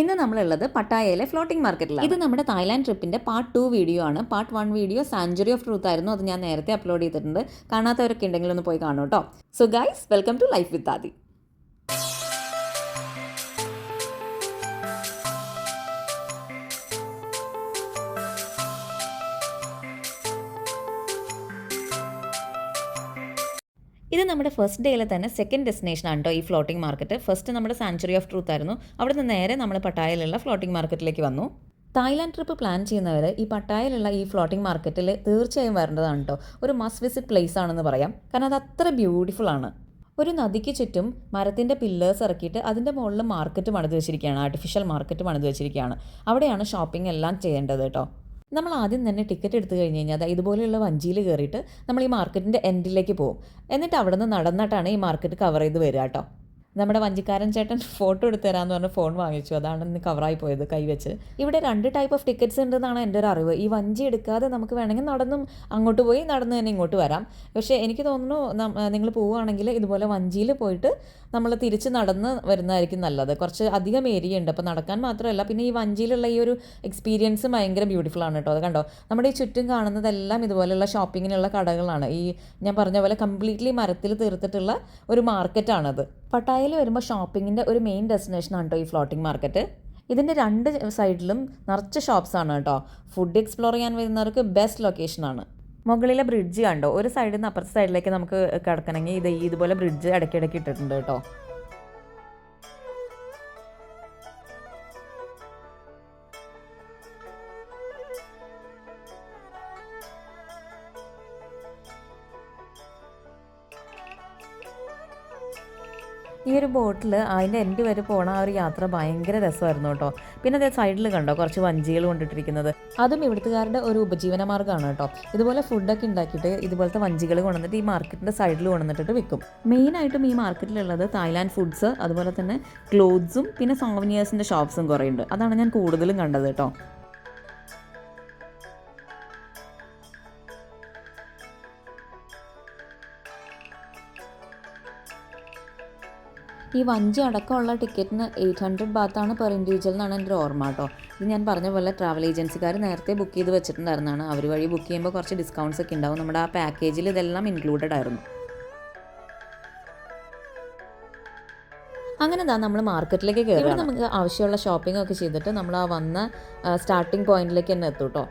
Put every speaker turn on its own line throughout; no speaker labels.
ഇന്ന് നമ്മളുള്ളത് പട്ടായയിലെ ഫ്ലോട്ടിംഗ് മാർക്കറ്റിലാണ് ഇത് നമ്മുടെ തായ്ലാൻഡ് ട്രിപ്പിന്റെ പാർട്ട് ടു വീഡിയോ ആണ്. Part one video sanctuary of truth ആയിരുന്നു. അത് ഞാൻ നേരത്തെ അപ്ലോഡ് ചെയ്തിട്ടുണ്ട്. കാണാത്തവരൊക്കെ ഉണ്ടെങ്കിൽ ഒന്ന് പോയി കാണൂ കേട്ടോ. So guys welcome to life with Adi നമ്മുടെ ഫസ്റ്റ് ഡേയിലെ തന്നെ സെക്കൻഡ് ഡെസ്റ്റിനേഷൻ ആണ് കേട്ടോ ഈ ഫ്ലോട്ടിംഗ് മാർക്കറ്റ് ഫസ്റ്റ് നമ്മുടെ സാഞ്ചുറി ഓഫ് ട്രൂത്ത് ആയിരുന്നു. അവിടെ നിന്ന് നേരെ നമ്മൾ പട്ടായയിലുള്ള ഫ്ലോട്ടിംഗ് മാർക്കറ്റിലേക്ക് വന്നു. തായ്ലാൻഡ് ട്രിപ്പ് പ്ലാൻ ചെയ്യുന്നവർ ഈ പട്ടായയിലുള്ള ഈ ഫ്ലോട്ടിംഗ് മാർക്കറ്റിൽ തീർച്ചയായും വരേണ്ടതാണ് കേട്ടോ ഒരു മസ്റ്റ് വിസിറ്റ് പ്ലേസ് ആണെന്ന് പറയാം. കാരണം അത് അത്ര ബ്യൂട്ടിഫുൾ ആണ്. ഒരു നദിക്ക് ചുറ്റും മരത്തിന്റെ പില്ലേഴ്സ് ഇറക്കിയിട്ട് അതിന്റെ മുകളിൽ മാർക്കറ്റ് പണിത് വെച്ചിരിക്കുകയാണ്. ആർട്ടിഫിഷ്യൽ മാർക്കറ്റ് പണിത് വെച്ചിരിക്കുകയാണ്. അവിടെയാണ് ഷോപ്പിംഗ് എല്ലാം ചെയ്യേണ്ടത് കേട്ടോ നമ്മൾ ആദ്യം തന്നെ ടിക്കറ്റ് എടുത്തു കഴിഞ്ഞ് കഴിഞ്ഞാൽ അതായത് ഇതുപോലെയുള്ള വഞ്ചിയിൽ കയറിയിട്ട് നമ്മൾ ഈ മാർക്കറ്റിന്റെ എൻഡിലേക്ക് പോകും. എന്നിട്ട് അവിടെ നിന്ന് നടന്നിട്ടാണ് ഈ മാർക്കറ്റ് കവർ ചെയ്ത് വരിക കേട്ടോ. നമ്മുടെ വഞ്ചിക്കാരൻ ചേട്ടൻ ഫോട്ടോ എടുത്ത് തരാമെന്ന് പറഞ്ഞ് ഫോൺ വാങ്ങിച്ചു. അതാണ് ഇന്ന് കവറായി പോയത് കൈവച്ച് ഇവിടെ രണ്ട് ടൈപ്പ് ഓഫ് ടിക്കറ്റ്സ് ഉണ്ടെന്നാണ് എന്റെ ഒരു അറിവ്. ഈ വഞ്ചി എടുക്കാതെ നമുക്ക് വേണമെങ്കിൽ നടന്നും അങ്ങോട്ട് പോയി നടന്ന് തന്നെ ഇങ്ങോട്ട് വരാം. പക്ഷേ എനിക്ക് തോന്നുന്നു നിങ്ങൾ പോവുകയാണെങ്കിൽ ഇതുപോലെ വഞ്ചിയിൽ പോയിട്ട് നമ്മൾ തിരിച്ച് നടന്ന് വരുന്നതായിരിക്കും നല്ലത്. കുറച്ച് അധികം ഏരിയ ഉണ്ട്. അപ്പോൾ നടക്കാൻ മാത്രമല്ല പിന്നെ ഈ വഞ്ചിയിലുള്ള ഈ ഒരു എക്സ്പീരിയൻസ് ഭയങ്കര ബ്യൂട്ടിഫുൾ ആണ് കേട്ടോ. അത് കണ്ടോ? നമ്മുടെ ഈ ചുറ്റും കാണുന്നതെല്ലാം ഇതുപോലെയുള്ള ഷോപ്പിങ്ങിനുള്ള കടകളാണ്. ഈ ഞാൻ പറഞ്ഞ പോലെ കംപ്ലീറ്റ്ലി മരത്തിൽ തീർത്തിട്ടുള്ള ഒരു മാർക്കറ്റാണത് പട്ടായയിൽ വരുമ്പോൾ ഷോപ്പിങ്ങിന്റെ ഒരു മെയിൻ ഡെസ്റ്റിനേഷൻ ആണ് കേട്ടോ ഈ ഫ്ലോട്ടിംഗ് മാർക്കറ്റ് ഇതിന്റെ രണ്ട് സൈഡിലും നിറച്ച് ഷോപ്സ് ആണ് കേട്ടോ ഫുഡ് എക്സ്പ്ലോർ ചെയ്യാൻ വരുന്നവർക്ക് ബെസ്റ്റ് ലൊക്കേഷനാണ് മുകളിലെ ബ്രിഡ്ജ് കണ്ടോ? ഒരു സൈഡിൽ നിന്ന് അപ്പുറത്തെ സൈഡിലേക്ക് നമുക്ക് കിടക്കണമെങ്കിൽ ഇത് ഇതുപോലെ ബ്രിഡ്ജ് ഇടയ്ക്കിടയ്ക്ക് ഇട്ടിട്ടുണ്ട് കേട്ടോ ഈ ഒരു ബോട്ടിൽ അതിന്റെ എൻഡ് വരെ പോണ ആ ഒരു യാത്ര ഭയങ്കര രസമായിരുന്നു കേട്ടോ. പിന്നെ അതേ സൈഡിൽ കണ്ടോ കുറച്ച് വഞ്ചികൾ കൊണ്ടിട്ടിരിക്കുന്നത്. അതും ഇവിടുത്തുകാരുടെ ഒരു ഉപജീവന മാർഗമാണ് കേട്ടോ. ഇതുപോലെ ഫുഡൊക്കെ ഉണ്ടാക്കിയിട്ട് ഇതുപോലത്തെ വഞ്ചികൾ കൊണ്ടുവന്നിട്ട് ഈ മാർക്കറ്റിന്റെ സൈഡിൽ കൊണ്ടുവന്നിട്ട് വിൽക്കും. മെയിനായിട്ടും ഈ മാർക്കറ്റിലുള്ളത് തായ്ലാൻഡ് ഫുഡ്സ് അതുപോലെ തന്നെ ക്ലോത്ത്സും പിന്നെ സോവനിയേഴ്സിന്റെ ഷോപ്സും കുറേ ഉണ്ട് അതാണ് ഞാൻ കൂടുതലും കണ്ടത് കേട്ടോ. ഈ വഞ്ചി അടക്കമുള്ള ടിക്കറ്റിന് എയ്റ്റ് ഹൺഡ്രഡ് ബാത്താണ് പെർ ഇൻഡിവിജ്വൽ എന്നാണ് എന്റെ ഓർമ്മ കേട്ടോ. ഇത് ഞാൻ പറഞ്ഞ പോലെ ട്രാവൽ ഏജൻസിക്കാർ നേരത്തെ ബുക്ക് ചെയ്ത് വെച്ചിട്ടുണ്ടായിരുന്നതാണ്. അവർ വഴി ബുക്ക് ചെയ്യുമ്പോൾ കുറച്ച് ഡിസ്കൗണ്ട്സ് ഒക്കെ ഉണ്ടാവും. നമ്മുടെ ആ പാക്കേജിൽ ഇതെല്ലാം ഇൻക്ലൂഡഡ് ആയിരുന്നു. അങ്ങനെ എന്താ നമ്മൾ മാർക്കറ്റിലേക്ക് കയറി നമുക്ക് ആവശ്യമുള്ള ഷോപ്പിംഗ് ഒക്കെ ചെയ്തിട്ട് നമ്മൾ ആ വന്ന സ്റ്റാർട്ടിംഗ് പോയിന്റിലേക്ക് തന്നെ എത്തും കേട്ടോ.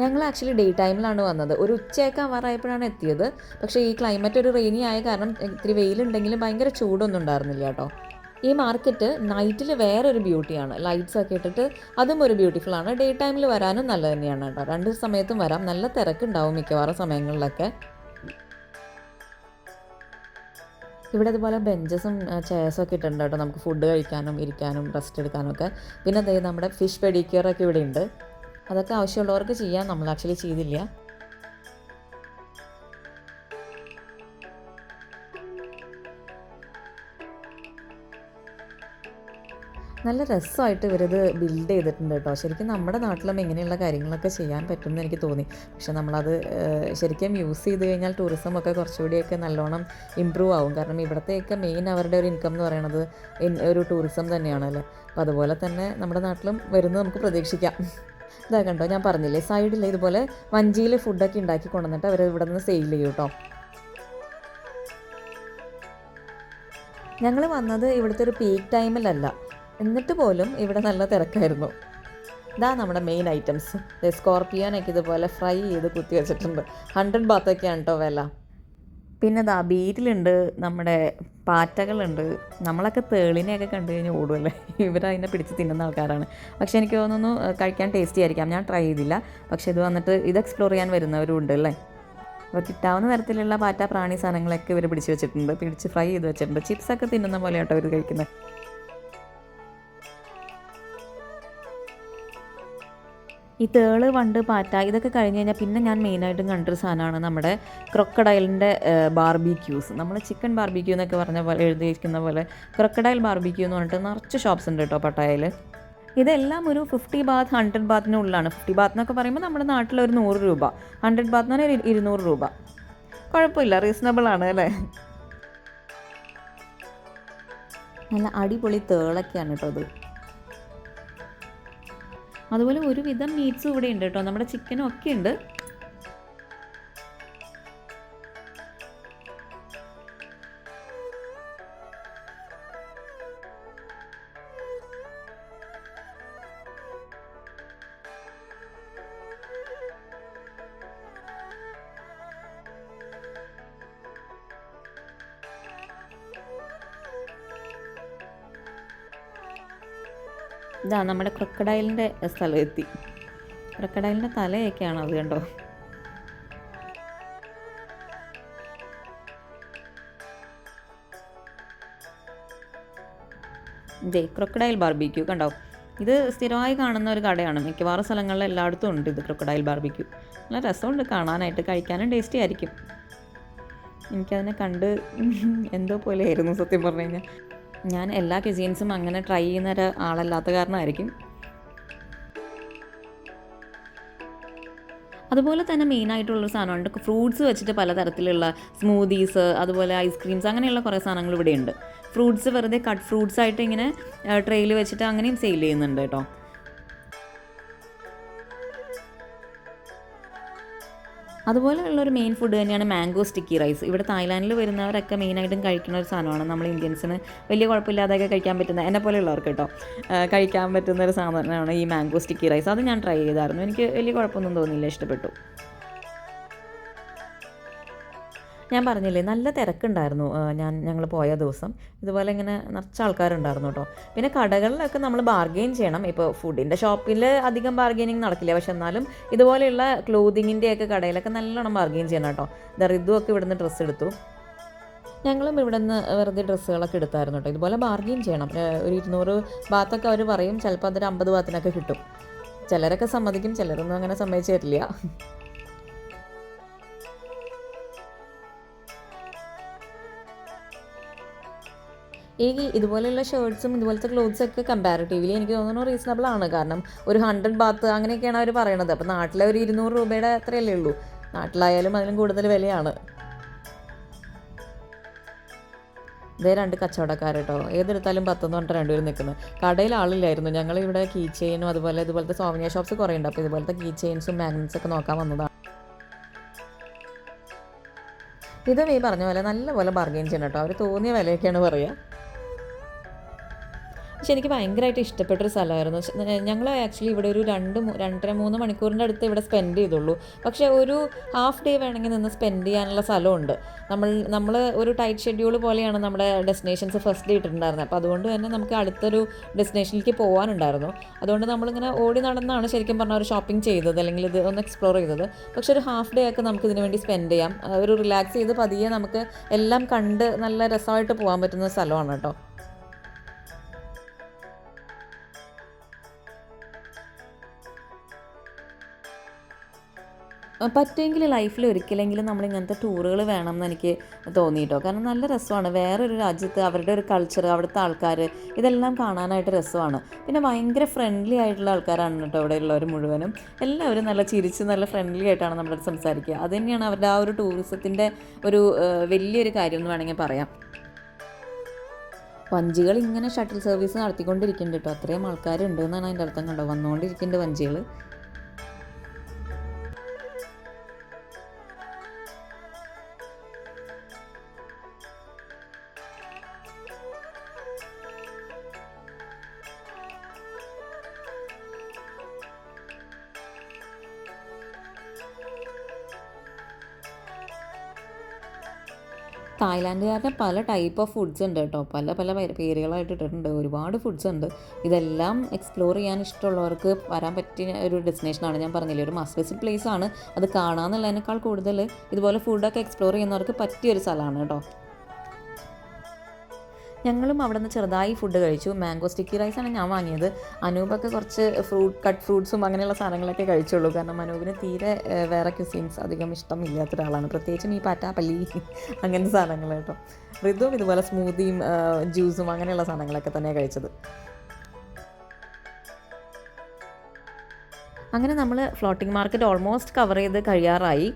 ഞങ്ങൾ ആക്ച്വലി ഡേ ടൈമിലാണ് വന്നത്. ഒരു ഉച്ചയൊക്കെ ആവാറായപ്പോഴാണ് എത്തിയത്. പക്ഷേ ഈ ക്ലൈമറ്റ് ഒരു റെയിനി ആയ കാരണം ഇത്തിരി വെയിലുണ്ടെങ്കിലും ഭയങ്കര ചൂടൊന്നും ഉണ്ടായിരുന്നില്ല കേട്ടോ. ഈ മാർക്കറ്റ് നൈറ്റിൽ വേറൊരു ബ്യൂട്ടിയാണ്. ലൈറ്റ്സ് ഒക്കെ ഇട്ടിട്ട് അതും ഒരു ബ്യൂട്ടിഫുൾ ആണ്. ഡേ ടൈമിൽ വരാനും നല്ലത് തന്നെയാണ് കേട്ടോ. രണ്ട് സമയത്തും വരാം. നല്ല തിരക്കുണ്ടാവും മിക്കവാറും സമയങ്ങളിലൊക്കെ. ഇവിടെ അതുപോലെ ബെഞ്ചസും ചെയർസും ഒക്കെ ഇട്ടിട്ടുണ്ട് കേട്ടോ. നമുക്ക് ഫുഡ് കഴിക്കാനും ഇരിക്കാനും റെസ്റ്റ് എടുക്കാനും ഒക്കെ. പിന്നെ അതേ നമ്മുടെ ഫിഷ് പെഡിക്യൂറൊക്കെ ഇവിടെ ഉണ്ട്. അതൊക്കെ ആവശ്യമുള്ളവർക്ക് ചെയ്യാം. നമ്മൾ ആക്ച്വലി ചെയ്തില്ല. നല്ല രസമായിട്ട് ഇവരത് ബിൽഡ് ചെയ്തിട്ടുണ്ട് കേട്ടോ. ശരിക്കും നമ്മുടെ നാട്ടിലും ഇങ്ങനെയുള്ള കാര്യങ്ങളൊക്കെ ചെയ്യാൻ പറ്റുമെന്ന് എനിക്ക് തോന്നി. പക്ഷെ നമ്മളത് ശരിക്കും യൂസ് ചെയ്ത് കഴിഞ്ഞാൽ ടൂറിസം ഒക്കെ കുറച്ചുകൂടിയൊക്കെ നല്ലോണം ഇമ്പ്രൂവ് ആവും. കാരണം ഇവിടത്തെയൊക്കെ മെയിൻ അവരുടെ ഒരു ഇൻകം എന്ന് പറയുന്നത് ഒരു ടൂറിസം തന്നെയാണല്ലോ അപ്പോൾ അതുപോലെ തന്നെ നമ്മുടെ നാട്ടിലും വരുന്നത് നമുക്ക് പ്രതീക്ഷിക്കാം. ഇതാ കണ്ടോ ഞാൻ പറഞ്ഞില്ലേ സൈഡിൽ ഇതുപോലെ വഞ്ചിയിൽ ഫുഡൊക്കെ ഉണ്ടാക്കി കൊണ്ടുവന്നിട്ട് അവർ ഇവിടെ നിന്ന് സെയിൽ ചെയ്യും കേട്ടോ. ഞങ്ങൾ വന്നത് ഇവിടുത്തെ ഒരു പീക്ക് ടൈമിലല്ല എന്നിട്ട് പോലും ഇവിടെ നല്ല തിരക്കായിരുന്നു. ഇതാ നമ്മുടെ മെയിൻ ഐറ്റംസ് സ്കോർപ്പിയോനൊക്കെ ഇതുപോലെ ഫ്രൈ ചെയ്ത് കുത്തി വെച്ചിട്ടുണ്ട്. ഹൺഡ്രഡ് ബാത്തൊക്കെയാണ് കേട്ടോ വില. പിന്നെ ദാ ബീറ്റിലുണ്ട് നമ്മുടെ പാറ്റകളുണ്ട്. നമ്മളൊക്കെ തേളിനെയൊക്കെ കണ്ടു കഴിഞ്ഞാൽ ഓടുമല്ലേ ഇവരതിനെ പിടിച്ച് തിന്നുന്ന ആൾക്കാരാണ്. പക്ഷെ എനിക്ക് തോന്നുന്നു കഴിക്കാൻ ടേസ്റ്റി ആയിരിക്കാം. ഞാൻ ട്രൈ ചെയ്തില്ല. പക്ഷേ ഇത് വന്നിട്ട് ഇത് എക്സ്പ്ലോർ ചെയ്യാൻ വരുന്നവരും ഉണ്ട് അല്ലേ? അപ്പോൾ കിട്ടാവുന്ന തരത്തിലുള്ള പാറ്റ പ്രാണി സാധനങ്ങളൊക്കെ ഇവർ പിടിച്ച് വെച്ചിട്ടുണ്ട്. പിടിച്ച് ഫ്രൈ ചെയ്ത് വെച്ചിട്ടുണ്ട്. ചിപ്സൊക്കെ തിന്നുന്ന പോലെയാട്ടോ ഇവർ കഴിക്കുന്നത് ഈ തേൾ വണ്ട് പാറ്റ ഇതൊക്കെ കഴിഞ്ഞ് കഴിഞ്ഞാൽ പിന്നെ ഞാൻ മെയിനായിട്ടും കണ്ടൊരു സാധനമാണ് നമ്മുടെ ക്രൊക്കഡൈലിന്റെ ബാർബിക്യൂസ്. നമ്മൾ ചിക്കൻ ബാർബിക്യൂ എന്നൊക്കെ പറഞ്ഞ പോലെ എഴുതിയിരിക്കുന്ന പോലെ ക്രൊക്കഡൈൽ ബാർബിക്യൂ എന്ന് പറഞ്ഞിട്ട് നിറച്ച് ഷോപ്സ് ഉണ്ട് കേട്ടോ പട്ടായയിൽ ഇതെല്ലാം ഒരു ഫിഫ്റ്റി ബാത്ത് ഹൺഡ്രഡ് ബാത്തിനുള്ളിലാണ് ഫിഫ്റ്റി ബാത്ത് എന്നൊക്കെ പറയുമ്പോൾ നമ്മുടെ നാട്ടിൽ ഒരു നൂറ് രൂപ. ഹൺഡ്രഡ് ബാത്ത് എന്ന് പറഞ്ഞാൽ ഇരുന്നൂറ് രൂപ. കുഴപ്പമില്ല റീസണബിൾ ആണ് അല്ലേ? നല്ല അടിപൊളി തേളൊക്കെയാണ് കേട്ടോ അത് അതുപോലെ ഒരുവിധം മീറ്റ്സും ഇവിടെ ഉണ്ട് കേട്ടോ. നമ്മുടെ ചിക്കനും ഒക്കെ ഉണ്ട് ഇതാ നമ്മുടെ ക്രൊക്കഡൈലിന്റെ സ്ഥലം എത്തി ക്രൊക്കഡൈലിന്റെ തലയൊക്കെയാണ് അത് കണ്ടോ? ജയ് ക്രൊക്കഡൈൽ ബാർബിക്യൂ കണ്ടോ? ഇത് സ്ഥിരമായി കാണുന്ന ഒരു കടയാണ്. മിക്കവാറും സ്ഥലങ്ങളിൽ എല്ലായിടത്തും ഉണ്ട് ഇത് ക്രൊക്കഡൈൽ ബാർബിക്യൂ. നല്ല രസമുണ്ട് കാണാനായിട്ട് കഴിക്കാനും ടേസ്റ്റി ആയിരിക്കും. എനിക്കതിനെ കണ്ട് എന്തോ പോലെ ആയിരുന്നു സത്യം പറഞ്ഞു കഴിഞ്ഞാൽ. ഞാൻ എല്ലാ ക്യുസീൻസും അങ്ങനെ ട്രൈ ചെയ്യുന്ന ഒരാളല്ലാത്ത കാരണമായിരിക്കും. അതുപോലെ തന്നെ മെയിനായിട്ടുള്ളൊരു സാധനമുണ്ട്. ഫ്രൂട്ട്സ് വെച്ചിട്ട് പലതരത്തിലുള്ള സ്മൂതീസ് അതുപോലെ ഐസ്ക്രീംസ് അങ്ങനെയുള്ള കുറേ സാധനങ്ങൾ ഇവിടെയുണ്ട്. ഫ്രൂട്ട്സ് വെറുതെ കട്ട് ഫ്രൂട്ട്സ് ആയിട്ട് ഇങ്ങനെ ട്രെയിൽ വെച്ചിട്ട് അങ്ങനെയും സെയിൽ ചെയ്യുന്നുണ്ട് കേട്ടോ. അതുപോലെയുള്ള ഒരു മെയിൻ ഫുഡ് തന്നെയാണ് മാംഗോ സ്റ്റിക്കി റൈസ് ഇവിടെ തായ്ലാൻഡിൽ വരുന്നവരൊക്കെ മെയിനായിട്ടും കഴിക്കുന്ന ഒരു സാധനമാണ്. നമ്മൾ ഇന്ത്യൻസിന് വലിയ കുഴപ്പമില്ലാതെയൊക്കെ കഴിക്കാൻ പറ്റുന്ന എന്നെ പോലെയുള്ളവർക്ക് കേട്ടോ. കഴിക്കാൻ പറ്റുന്ന ഒരു സാധനമാണ് ഈ മാംഗോ സ്റ്റിക്കി റൈസ് അത് ഞാൻ ട്രൈ ചെയ്തായിരുന്നു. എനിക്ക് വലിയ കുഴപ്പമൊന്നും തോന്നിയില്ല. ഇഷ്ടപ്പെട്ടു. ഞാൻ പറഞ്ഞില്ലേ നല്ല തിരക്കുണ്ടായിരുന്നു. ഞാൻ ഞങ്ങൾ പോയ ദിവസം. ഇതുപോലെ ഇങ്ങനെ നിറച്ച ആൾക്കാരുണ്ടായിരുന്നു കേട്ടോ പിന്നെ കടകളിലൊക്കെ നമ്മൾ ബാർഗെയിൻ ചെയ്യണം. ഇപ്പോൾ ഫുഡിന്റെ ഷോപ്പിൽ അധികം ബാർഗെയിനിങ് നടക്കില്ല. പക്ഷെ എന്നാലും ഇതുപോലെയുള്ള ക്ലോതിങ്ങിന്റെ ഒക്കെ കടയിലൊക്കെ നല്ലോണം ബാർഗെയിൻ ചെയ്യണം കേട്ടോ ദറിദ്ദു ഒക്കെ ഇവിടുന്ന് ഡ്രസ്സ് എടുത്തു. ഞങ്ങളും ഇവിടെ നിന്ന് വെറുതെ ഡ്രസ്സുകളൊക്കെ എടുത്തായിരുന്നു കേട്ടോ ഇതുപോലെ ബാർഗെയിൻ ചെയ്യണം. ഒരു ഇരുന്നൂറ് ബാത്തൊക്കെ അവർ പറയും. ചിലപ്പോൾ അതൊരു അമ്പത് ബാത്തിനൊക്കെ കിട്ടും. ചിലരൊക്കെ സമ്മതിക്കും. ചിലരൊന്നും അങ്ങനെ സമ്മതിച്ചു തരില്ല ഈ ഇതുപോലെയുള്ള ഷേർട്ട്സും ഇതുപോലത്തെ ക്ലോത്ത്സ് ഒക്കെ കമ്പാരിറ്റീവ്ലി എനിക്ക് തോന്നുന്നു റീസണബിൾ ആണ്. കാരണം ഒരു ഹൺഡ്രഡ് ബാത്ത് അങ്ങനെയൊക്കെയാണ് അവർ പറയണത്. അപ്പോൾ നാട്ടിലെ ഒരു ഇരുന്നൂറ് രൂപയുടെ അത്രയല്ലേ ഉള്ളൂ. നാട്ടിലായാലും അതിലും കൂടുതൽ വിലയാണ്. ഇതേ രണ്ട് കച്ചവടക്കാർ കേട്ടോ ഏതെടുത്താലും പത്തെന്ന് പറഞ്ഞിട്ട് രണ്ടുപേരും നിൽക്കുന്നത് കടയിൽ ആളില്ലായിരുന്നു. ഞങ്ങൾ ഇവിടെ കീ ചെയിനും അതുപോലെ ഇതുപോലത്തെ സോവനിയ ഷോപ്സ് കുറേ ഉണ്ട്. അപ്പോൾ ഇതുപോലത്തെ കീ ചെയിൻസും മാഗ്നറ്റ്സ് ഒക്കെ നോക്കാൻ വന്നതാണ് ഇതും ഈ പറഞ്ഞ പോലെ നല്ലപോലെ ബാർഗെയിൻ ചെയ്യണം കേട്ടോ അവർ തോന്നിയ വിലയൊക്കെയാണ് പറയുക പക്ഷെ എനിക്ക് ഭയങ്കരമായിട്ട് ഇഷ്ടപ്പെട്ടൊരു സ്ഥലമായിരുന്നു. ഞങ്ങൾ ആക്ച്വലി ഇവിടെ ഒരു രണ്ട് രണ്ടര മൂന്ന് മണിക്കൂറിന്റെ അടുത്ത് ഇവിടെ സ്പെൻഡ് ചെയ്തുള്ളൂ. പക്ഷേ ഒരു ഹാഫ് ഡേ വേണമെങ്കിൽ നിന്ന് സ്പെൻഡ് ചെയ്യാനുള്ള സ്ഥലമുണ്ട്. നമ്മൾ നമ്മൾ ഒരു ടൈറ്റ് ഷെഡ്യൂൾ പോലെയാണ് നമ്മുടെ ഡെസ്റ്റിനേഷൻസ് ഫസ്റ്റ് ഡേ ഇട്ടിട്ടുണ്ടായിരുന്നത്. അപ്പോൾ അതുകൊണ്ട് തന്നെ നമുക്ക് അടുത്തൊരു ഡെസ്റ്റിനേഷനിലേക്ക് പോകാനുണ്ടായിരുന്നു. അതുകൊണ്ട് നമ്മളിങ്ങനെ ഓടി നടന്നാണ് ശരിക്കും പറഞ്ഞാൽ ഒരു ഷോപ്പിംഗ് ചെയ്തത് അല്ലെങ്കിൽ ഇത് ഒന്ന് എക്സ്പ്ലോർ ചെയ്തത്. പക്ഷേ ഒരു ഹാഫ് ഡേ ഒക്കെ നമുക്ക് ഇതിനു വേണ്ടി സ്പെൻഡ് ചെയ്യാം. ഒരു റിലാക്സ് ചെയ്ത് പതിയെ നമുക്ക് എല്ലാം കണ്ട് നല്ല രസമായിട്ട് പോകാൻ പറ്റുന്ന സ്ഥലമാണ് കേട്ടോ. പറ്റുമെങ്കിൽ ലൈഫിൽ ഒരിക്കലെങ്കിലും നമ്മൾ ഇങ്ങനത്തെ ടൂറുകൾ വേണം എന്ന് എനിക്ക് തോന്നി കേട്ടോ കാരണം നല്ല രസമാണ്. വേറൊരു രാജ്യത്ത് അവരുടെ ഒരു കൾച്ചർ അവിടുത്തെ ആൾക്കാർ ഇതെല്ലാം കാണാനായിട്ട് രസമാണ്. പിന്നെ ഭയങ്കര ഫ്രണ്ട്ലി ആയിട്ടുള്ള ആൾക്കാരാണ് കേട്ടോ അവിടെ ഉള്ളവർ മുഴുവനും. എല്ലാവരും നല്ല ചിരിച്ച് നല്ല ഫ്രണ്ട്ലി ആയിട്ടാണ് നമ്മുടെ സംസാരിക്കുക. അത് തന്നെയാണ് അവരുടെ ആ ഒരു ടൂറിസത്തിന്റെ ഒരു വലിയൊരു കാര്യം എന്ന് വേണമെങ്കിൽ പറയാം. വഞ്ചികൾ ഇങ്ങനെ ഷട്ടിൽ സർവീസ് നടത്തിക്കൊണ്ടിരിക്കുന്നുണ്ട് കേട്ടോ. അത്രയും ആൾക്കാരുണ്ട് എന്നാണ് അതിന്റെ അർത്ഥം കണ്ടോ? വന്നുകൊണ്ടിരിക്കുന്നുണ്ട് വഞ്ചികൾ തായ്ലാൻഡുകാരുടെ പല ടൈപ്പ് ഓഫ് ഫുഡ്സ് ഉണ്ട് കേട്ടോ. പല പല പേരുകളായിട്ട് ഇട്ടിട്ടുണ്ട്. ഒരുപാട് ഫുഡ്സ് ഉണ്ട്. ഇതെല്ലാം എക്സ്പ്ലോർ ചെയ്യാൻ ഇഷ്ടമുള്ളവർക്ക് വരാൻ പറ്റിയ ഒരു ഡെസ്റ്റിനേഷനാണ് ഞാൻ പറഞ്ഞില്ലേ ഒരു മസ്റ്റ് വിസിറ്റ് പ്ലേസ് ആണ്. അത് കാണാമെന്നുള്ളതിനേക്കാൾ കൂടുതൽ ഇതുപോലെ ഫുഡൊക്കെ എക്സ്പ്ലോർ ചെയ്യുന്നവർക്ക് പറ്റിയൊരു സ്ഥലമാണ് കേട്ടോ. ഞങ്ങളും അവിടെ നിന്ന് ചെറുതായി ഫുഡ് കഴിച്ചു. മാംഗോ സ്റ്റിക്കി റൈസാണ് ഞാൻ വാങ്ങിയത്. അനൂപൊക്കെ കുറച്ച് ഫ്രൂട്ട് കട്ട് ഫ്രൂട്ട്സും അങ്ങനെയുള്ള സാധനങ്ങളൊക്കെ കഴിച്ചുള്ളൂ. കാരണം അനൂപിന് തീരെ വേറെ ക്യുസീൻസ് അധികം ഇഷ്ടമില്ലാത്ത ഒരാളാണ്. പ്രത്യേകിച്ചും ഈ പാറ്റ പല്ലി അങ്ങനത്തെ സാധനങ്ങൾ കേട്ടോ. ഋതുവും ഇതുപോലെ സ്മൂത്തിയും ജ്യൂസും അങ്ങനെയുള്ള സാധനങ്ങളൊക്കെ തന്നെയാണ് കഴിച്ചത്. അങ്ങനെ നമ്മൾ ഫ്ലോട്ടിംഗ് മാർക്കറ്റ് ഓൾമോസ്റ്റ് കവർ ചെയ്ത് കഴിയാറായി.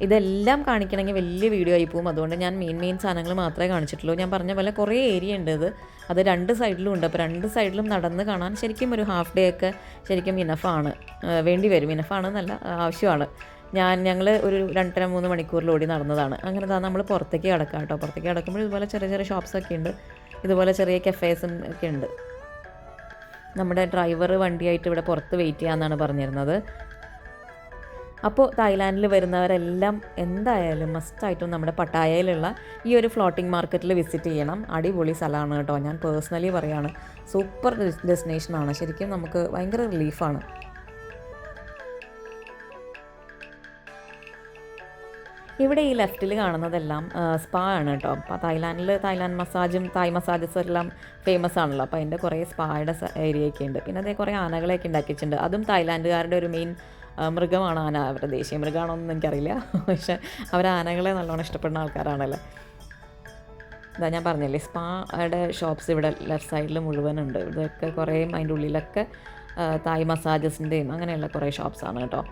ഇതെല്ലാം കാണിക്കണമെങ്കിൽ വലിയ വീഡിയോ ആയി പോകും. അതുകൊണ്ട് ഞാൻ മെയിൻ മെയിൻ സാധനങ്ങൾ മാത്രമേ കാണിച്ചിട്ടുള്ളൂ. ഞാൻ പറഞ്ഞ പോലെ കുറേ ഏരിയ ഉണ്ട് ഇത്. അത് രണ്ട് സൈഡിലും ഉണ്ട്. അപ്പോൾ രണ്ട് സൈഡിലും നടന്ന് കാണാൻ ശരിക്കും ഒരു ഹാഫ് ഡേ ഒക്കെ ശരിക്കും ഇനഫാണ് വേണ്ടി വരും. ഇനഫാണെന്നല്ല ആവശ്യമാണ്. ഞാൻ ഞങ്ങൾ ഒരു രണ്ടര മൂന്ന് മണിക്കൂറിൽ ഓടി നടന്നതാണ്. അങ്ങനെ നമ്മൾ പുറത്തേക്ക് കിടക്കാം കേട്ടോ. പുറത്തേക്ക് കിടക്കുമ്പോൾ ഇതുപോലെ ചെറിയ ചെറിയ ഷോപ്സൊക്കെ ഉണ്ട്. ഇതുപോലെ ചെറിയ കഫേസും ഒക്കെ ഉണ്ട്. നമ്മുടെ ഡ്രൈവർ വണ്ടിയായിട്ട് ഇവിടെ പുറത്ത് വെയിറ്റ് ചെയ്യാമെന്നാണ് പറഞ്ഞിരുന്നത്. അപ്പോൾ തായ്ലാൻഡിൽ വരുന്നവരെല്ലാം എന്തായാലും മസ്റ്റായിട്ടും നമ്മുടെ പട്ടായയിലുള്ള ഈ ഒരു ഫ്ലോട്ടിംഗ് മാർക്കറ്റിൽ വിസിറ്റ് ചെയ്യണം. അടിപൊളി സ്ഥലമാണ് കേട്ടോ. ഞാൻ പേഴ്സണലി പറയാണ് സൂപ്പർ ഡെസ്റ്റിനേഷനാണ് ശരിക്കും നമുക്ക് ഭയങ്കര റിലീഫാണ് ഇവിടെ ഈ ലെഫ്റ്റിൽ കാണുന്നതെല്ലാം സ്പാ ആണ് കേട്ടോ. അപ്പോൾ തായ്ലാൻഡിൽ തായ്ലാൻഡ് മസാജും തായ് മസാജസ് എല്ലാം ഫേമസ് ആണല്ലോ. അപ്പോൾ അതിന്റെ കുറേ സ്പായുടെ ഏരിയയൊക്കെ ഉണ്ട്. പിന്നെ അതേ കുറേ ആനകളെയൊക്കെ ഉണ്ടാക്കിയിട്ടുണ്ട്. അതും തായ്ലാൻഡുകാരുടെ ഒരു മെയിൻ മൃഗമാണ് ആന. അവരുടെ ദേശീയ മൃഗമാണോന്നും എനിക്കറിയില്ല. പക്ഷെ അവർ ആനകളെ നല്ലോണം ഇഷ്ടപ്പെടുന്ന ആൾക്കാരാണല്ലേ. ഇതാ ഞാൻ പറഞ്ഞില്ലേ സ്പായുടെ ഷോപ്സ് ഇവിടെ ലെഫ്റ്റ് സൈഡിൽ മുഴുവനുണ്ട്. ഇതൊക്കെ കുറേ അതിന്റെ ഉള്ളിലൊക്കെ തായ് മസാജസിന്റെയും അങ്ങനെയുള്ള കുറേ ഷോപ്സാണ് കേട്ടോ.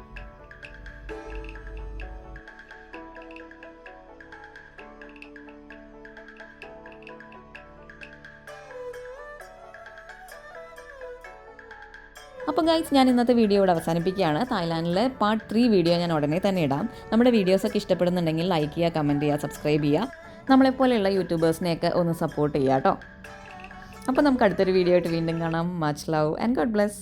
അപ്പോൾ ഗൈസ് ഞാൻ ഇന്നത്തെ വീഡിയോ ഇവിടെ അവസാനിപ്പിക്കുകയാണ്. തായ്ലാൻഡിലെ പാർട്ട് ത്രീ വീഡിയോ ഞാൻ ഉടനെ തന്നെ ഇടാം. നമ്മുടെ വീഡിയോസൊക്കെ ഇഷ്ടപ്പെടുന്നുണ്ടെങ്കിൽ ലൈക്ക് ചെയ്യുക കമന്റ് ചെയ്യുക സബ്സ്ക്രൈബ് ചെയ്യുക. നമ്മളെപ്പോലെയുള്ള യൂട്യൂബേഴ്സിനെയൊക്കെ ഒന്ന് സപ്പോർട്ട് ചെയ്യുക കേട്ടോ അപ്പോൾ നമുക്ക് അടുത്തൊരു വീഡിയോ ആയിട്ട് വീണ്ടും കാണാം. Much love and God bless